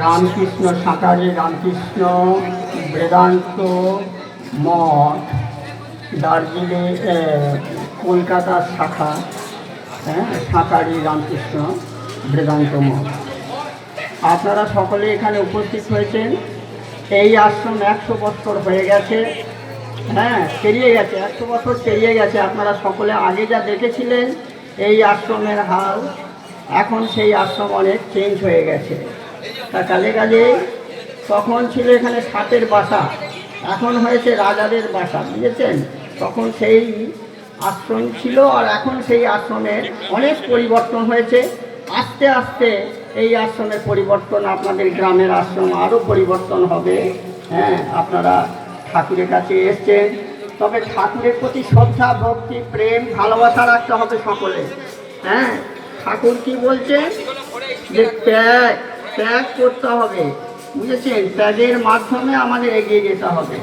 রামকৃষ্ণ সাঁতারি রামকৃষ্ণ বেদান্ত মঠ, দার্জিলিং কলকাতার শাখা হ্যাঁ সাঁতারি রামকৃষ্ণ বেদান্ত মঠ। আপনারা সকলে এখানে উপস্থিত হয়েছেন। এই আশ্রম একশো বছর হয়ে গেছে। হ্যাঁ পেরিয়ে গেছে, একশো বছর পেরিয়ে গেছে। আপনারা সকলে আগে যা দেখেছিলেন, এই আশ্রমের হাল, এখন সেই আশ্রম অনেক চেঞ্জ হয়ে গেছে। তা কালে কালে তখন ছিল এখানে সাপের বাসা। এখন হয়েছে রাজাদের বাসা, বুঝেছেন? তখন সেই আশ্রম ছিল আর এখন সেই আশ্রমের অনেক পরিবর্তন হয়েছে। আস্তে আস্তে এই আশ্রমের পরিবর্তন আপনাদের গ্রামের আশ্রম আরও পরিবর্তন হবে। হ্যাঁ আপনারা ঠাকুরের কাছে এসছেন। তবে ঠাকুরের প্রতি শ্রদ্ধা, ভক্তি, প্রেম, ভালোবাসা রাখতে হবে সকলে। হ্যাঁ ঠাকুর কি বলছেন? যে ত্যাগ ত্যাগ করতে হবে। বুঝেছেন? ত্যাগের মাধ্যমে আমাদের এগিয়ে যেতে হবে।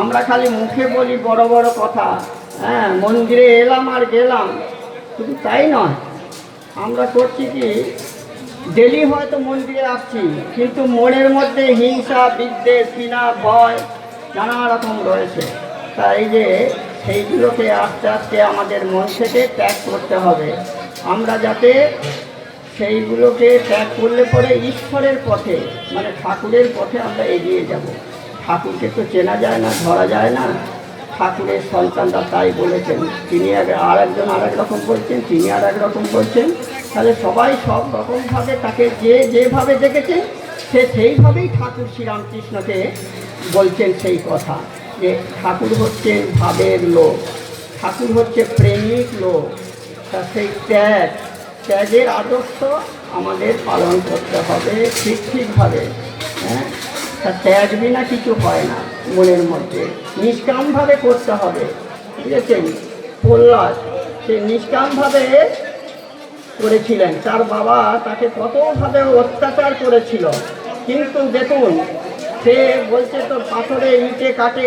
আমরা খালি মুখে বলি বড় বড় কথা। হ্যাঁ মন্দিরে এলাম আর গেলাম। শুধু তাই নয়, আমরা করছি কি? ডেলি হয়তো মন্দিরে আসছি, কিন্তু মনের মধ্যে হিংসা, বিদ্বেষ, ঘৃণা, ভয় নানা রকম রয়েছে। তাই যে সেইগুলোকে আস্তে আস্তে আমাদের মন থেকে ত্যাগ করতে হবে। আমরা যাতে সেইগুলোকে ত্যাগ করলে পরে ঈশ্বরের পথে মানে ঠাকুরের পথে আমরা এগিয়ে যাব। ঠাকুরকে তো চেনা যায় না, ধরা যায় না। ঠাকুরের সন্তানরা তাই বলেছেন। তিনি আর একজন আর এক রকম বলছেন তিনি আর এক রকম বলছেন তাহলে সবাই সব রকমভাবে তাকে যে যেভাবে দেখেছে, সে সেইভাবেই ঠাকুর শ্রীরামকৃষ্ণকে বলছেন সেই কথা, যে ঠাকুর হচ্ছেন ভাবের লোক, ঠাকুর হচ্ছে প্রেমিক লোক। তা সেই ত্যাগ ত্যাগের আদর্শ আমাদের পালন করতে হবে, ঠিক ঠিকভাবে হ্যাঁ? তা ত্যাগ বিনা কিছু হয় না মনের মধ্যে। নিষ্কামভাবে করতে হবে বুঝেছেন প্রহ্লাদ, সে নিষ্কামভাবে করেছিলেন। তার বাবা তাকে কতভাবে অত্যাচার করেছিল। কিন্তু দেখুন, সে বলছে তো পাথরে ইটে কাটে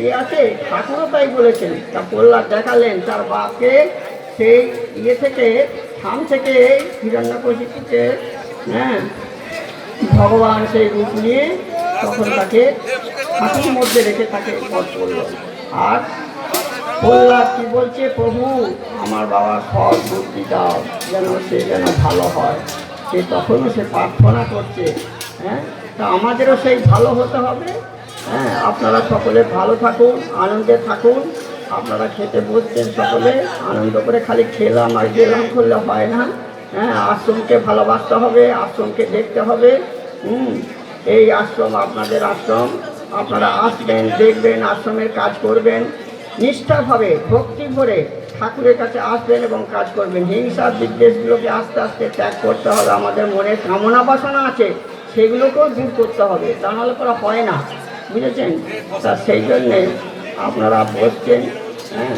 ইয়ে আছে, ঠাকুরও তাই বলেছেন। তা প্রহ্লাদ দেখালেন, তার বাপকে সেই ইয়ে থেকে থাম থেকে হিরণ্যকশিপুকে হ্যাঁ ভগবান সেই রূপ নিয়ে তখন তাকে হাতির মধ্যে রেখে তাকে বধ করল। আর প্রহ্লাদ কি বলছে, প্রভু, আমার বাবা সৎ বুদ্ধি দাও যেন সে যেন ভালো হয়। সে তখনও সে প্রার্থনা করছে হ্যাঁ তা আমাদেরও সেই ভালো হতে হবে হ্যাঁ আপনারা সকলে ভালো থাকুন, আনন্দে থাকুন আপনারা খেতে বসছেন সকলে। আনন্দ করে খালি খেলাম, আর গেলাম করলে হয় না। হ্যাঁ আশ্রমকে ভালোবাসতে হবে, আশ্রমকে দেখতে হবে। হুম, এই আশ্রম আপনাদের আশ্রম। আপনারা আসবেন, দেখবেন, আশ্রমের কাজ করবেন। নিষ্ঠাভাবে, ভক্তি ভরে ঠাকুরের কাছে আসবেন এবং কাজ করবেন। হিংসা বিদ্বেষগুলোকে আস্তে আস্তে ত্যাগ করতে হবে। আমাদের মনে কামনা বাসনা আছে, সেগুলোকেও দূর করতে হবে। তা নাহলে করা হয় না। বুঝেছেন? তা সেই জন্যে আপনারা বসছেন। হ্যাঁ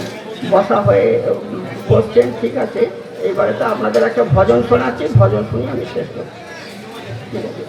বসা হয়ে, বসছেন, ঠিক আছে। এবারে তো আপনাদের একটা ভজন শোনাচ্ছি, ভজন শুনি আমি শেষ করছি। ঠিক আছে।